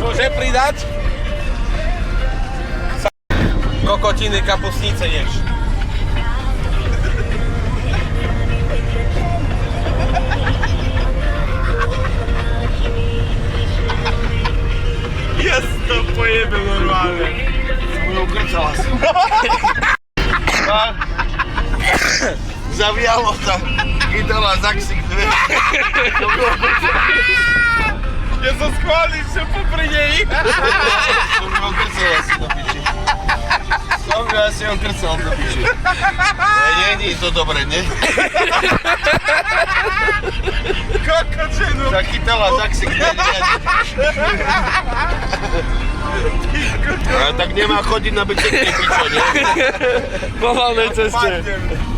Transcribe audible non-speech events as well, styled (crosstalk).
Może pridać? Kokociny, kapustnice jesz. Jest to pojebem normalne. Samo ukrycała. (laughs) (laughs) grcałas. Tak. Zawijało tam idola zaksik. Jezus chwalisz się po pryniei. Mówią grcałas do picia. Dobra, ja się grcał do picia. No nie, nie, to dobre, nie? Kokoczynu. Taki dola zaksik nie, nie. Ale tak nie ma chodzi na bycie nie? Po wolnej ceście. Padnie.